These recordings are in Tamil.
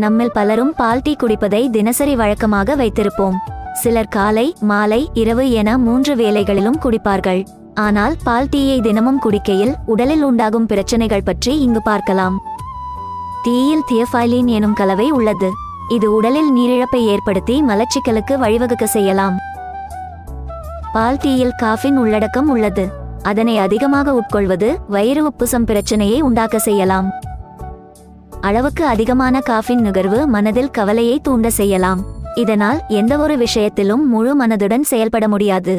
நம்மில் பலரும் பால் டீ குடிப்பதை தினசரி வழக்கமாக வைத்திருப்போம். சிலர் காலை மாலை இரவு என மூன்று வேளைகளிலும் குடிப்பார்கள். ஆனால் பால் டீயை தினமும் குடிக்கையில் உடலில் உண்டாகும் பிரச்சனைகள் பற்றி இங்கு பார்க்கலாம். டீயில் தியஃபைலின் எனும் கலவை உள்ளது. இது உடலில் நீரிழப்பை ஏற்படுத்தி மலச்சிக்கலுக்கு வழிவகுக்க செய்யலாம். பால் டீயில் காஃபின் உள்ளடக்கம் உள்ளது. அதனை அதிகமாக உட்கொள்வது வயிறு உப்புசம் பிரச்சனையை உண்டாக்க செய்யலாம். அளவுக்கு அதிகமான காஃபின் நுகர்வு மனதில் கவலையை தூண்ட செய்யலாம். இதனால் எந்தவொரு விஷயத்திலும் முழு மனதுடன் செயல்பட முடியாது.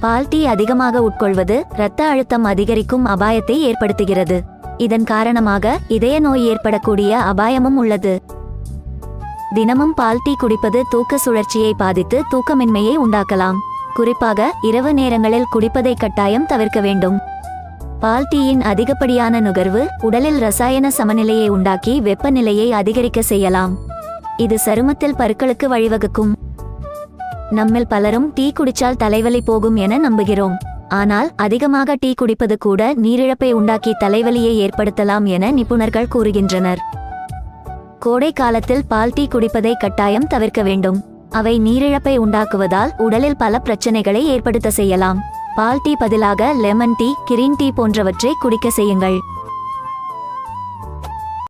பால் டீ அதிகமாக உட்கொள்வது இரத்த அழுத்தம் அதிகரிக்கும் அபாயத்தை ஏற்படுத்துகிறது. இதன் காரணமாக இதய நோய் ஏற்படக்கூடிய அபாயமும் உள்ளது. தினமும் பால் டீ குடிப்பது தூக்க சுழற்சியை பாதித்து தூக்கமின்மையை உண்டாக்கலாம். குறிப்பாக இரவு நேரங்களில் குடிப்பதை கட்டாயம் தவிர்க்க வேண்டும். பால் டீயின் அதிகப்படியான நுகர்வு உடலில் ரசாயன சமநிலையை உண்டாக்கி வெப்பநிலையை அதிகரிக்க செய்யலாம். இது சருமத்தில் பருக்களுக்கு வழிவகுக்கும். நம்மில் பலரும் டீ குடிச்சால் தலைவலி போகும் என நம்புகிறோம். ஆனால் அதிகமாக டீ குடிப்பது கூட நீரிழப்பை உண்டாக்கி தலைவலியை ஏற்படுத்தலாம் என நிபுணர்கள் கூறுகின்றனர். கோடை காலத்தில் பால் டீ குடிப்பதை கட்டாயம் தவிர்க்க வேண்டும். அவை நீரிழப்பை உண்டாக்குவதால் உடலில் பல பிரச்சனைகளை ஏற்படுத்த செய்யலாம். பால் டீ பதிலாக லெமன் டீ கிரீன் டீ போன்றவற்றை குடிக்க செய்யுங்கள்.